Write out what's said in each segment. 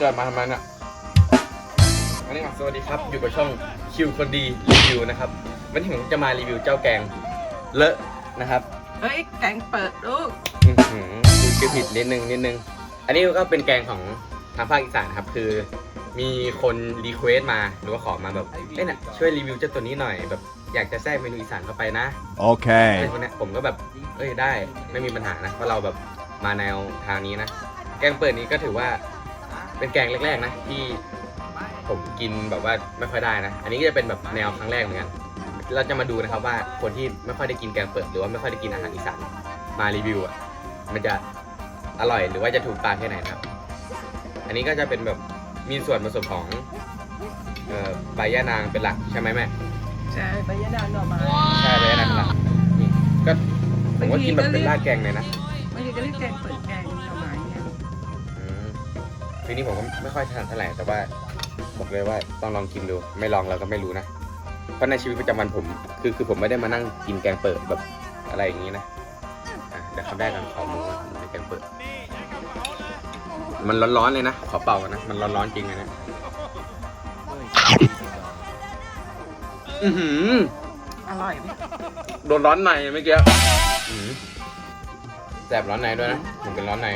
เจอมาทำไมเนี่ยวันนี้มาสวัสดีครับ อยู่กับช่องคิวคนดีรีวิวนะครับ วันนี้ผมจะมารีวิวเจ้าแกงเลอะนะครับเฮ้ยแกงเปิดลูกอื้อหือดูชื่อผิดนิดนึงนิดนึง อันนี้ก็เป็นแกงของทางภาคอีสานครับ คือ มีคนรีเควสต์มาหรือว่าขอมาแบบเอ้ยน่ะช่วยรีวิวเจ้าตัวนี้หน่อยแบบอยากจะแทรกเมนูอีสานเข้าไปนะ Okay. อะไรพวกเนี้ยผมก็แบบเอ้ยได้ไม่มีปัญหานะเพราะเราแบบมาแนวทางนี้นะ แกงเปิดนี้ก็ถือว่า เป็นแกงแรกๆนะที่ผมกินแบบว่าไม่ค่อยได้นะ อันนี้ก็จะเป็นแบบแนวครั้งแรกเหมือนกัน เราจะมาดูนะครับว่าคนที่ไม่ค่อยได้กินแกงเปิดหรือว่าไม่ค่อยได้กินอาหารอีสานมารีวิวอะ มันจะอร่อยหรือว่าจะถูกปากแค่ไหนนะครับ อันนี้ก็จะเป็นแบบมีส่วนผสมของเอ่อใบย่านางเป็นหลักใช่ไหมแม่ ใช่ใบยะนางหน่อไม้ใช่ใบย่านางเป็นหลักนี่ก็ผมก็กินแบบเป็นราดแกงเลยนะ บางทีก็เรียกแกงเปิดแกง ทีนี้ผมก็ไม่ค่อยถนัดเท่าไหร่แต่ว่าบอกเลยว่าต้องลองกินดู ไม่ลองเราก็ไม่รู้นะ เพราะในชีวิตประจำวันผม คือคือผมไม่ได้มานั่งกินแกงเปิดแบบอะไรอย่างนี้นะอะเดี๋ยวคำแรกกันขอหมูก่อนในแกงเปิด มันร้อนๆเลยนะ ขอเป่ากันนะ มันร้อนๆจริงเลยนะอือหืออร่อยไหมโดนร้อนในเมื่อกี้อืมแสบร้อนในด้วยนะผมเป็นร้อนใน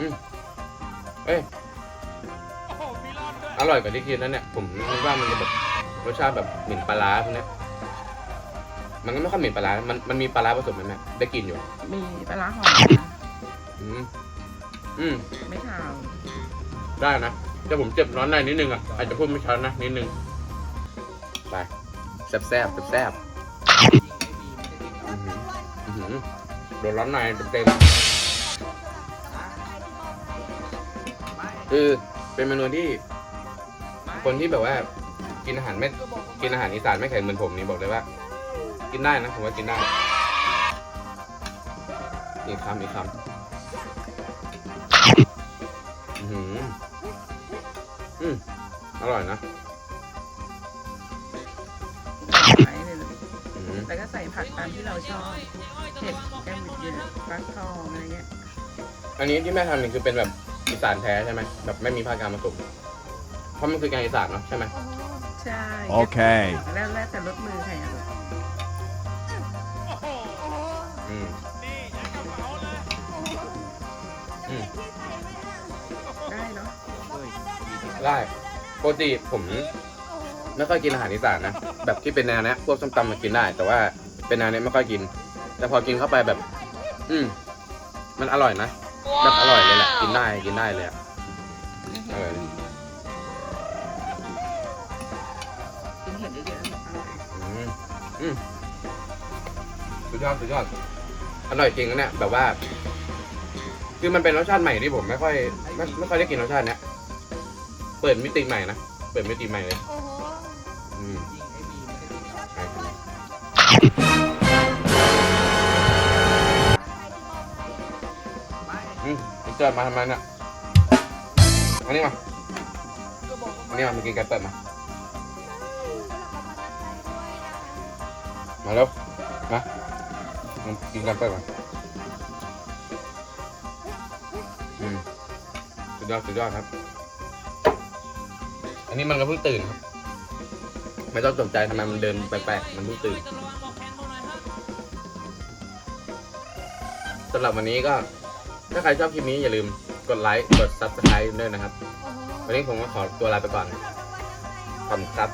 อืมเอ้ย อร่อยกว่าที่คิดนะเนี่ยผมคิดว่ามันจะแบบรสชาติแบบเหม็นปลาร้าพวกเนี้ยมันก็ไม่ค่อยเหม็นปลาร้ามันมันมีปลาร้าผสมไหมแม่ได้กลินอยู่มีปลาร้าหอมอืมอืมไม่ขาวได้นะแต่ผมเจ็บร้อนในนิดนึงอะอาจจะพูดไม่ชัดนะนิดนึงไปแซ่บแซ่บแซ่บๆอื้อหืออื้อหือโดนร้อนในเต็มๆคือเป็นเมนูที่ คนที่แบบว่ากินอาหารไม่กินอาหารอีสานไม่แข็งเหมือนผมนี่บอกเลยว่า กินได้นะผมว่ากินได้อีกคำอีกคำอือหืออืมอร่อยนะไม้เลยลูกอืมแล้วก็ใส่ผักตามที่เราชอบเผ็ดแกงเยอะฟักทองอะไรเงี้ย อันนี้ที่แม่ทำนี่คือเป็นแบบอีสานแท้ใช่ไหมแบบไม่มีภาคกลางผสม เพราะมันคือแกงอีสานเนาะใช่ไหมใช่ Okay. แล้วแล้วแต่รสมือใครอะลูกอืมอืมได้เนาะได้ปกติผมไม่ค่อยกินอาหารอีสานนะแบบที่เป็นแนวเนี้ยพวกส้มตำมากินได้ แต่ว่าเป็นแนวเนี้ยไม่ค่อยกิน แต่พอกินเข้าไปแบบ อืมมันอร่อยนะแบบอร่อยเลยแหละกินได้กินได้เลยอะเออกิ สุดยอดสุดยอด อร่อยจริงนะเนี่ยแบบว่า คือมันเป็นรสชาติใหม่ที่ผมไม่ค่อยไม่ไม่ค่อยได้กินรสชาติเนี้ยเปิดมิติใหม่นะเปิดมิติใหม่เลยอืมใช่ครับอืมเจอมาทำไมเนี่ยอันนี้มาอันนี้มามากินไก่เปิดมา มาแล้วมามากินกันไปก่อนอืมสุดยอดสุดยอดครับ อันนี้มันก็เพิ่งตื่นครับ ไม่ต้องตกใจทำไมมันเดินแปลกๆมันเพิ่งตื่นสำหรับวันนี้ก็ ถ้าใครชอบคลิปนี้อย่าลืมกดไลค์ กด subscribe ด้วยนะครับ วันนี้ผมก็ขอตัวลาไปก่อนขอบคุณครับ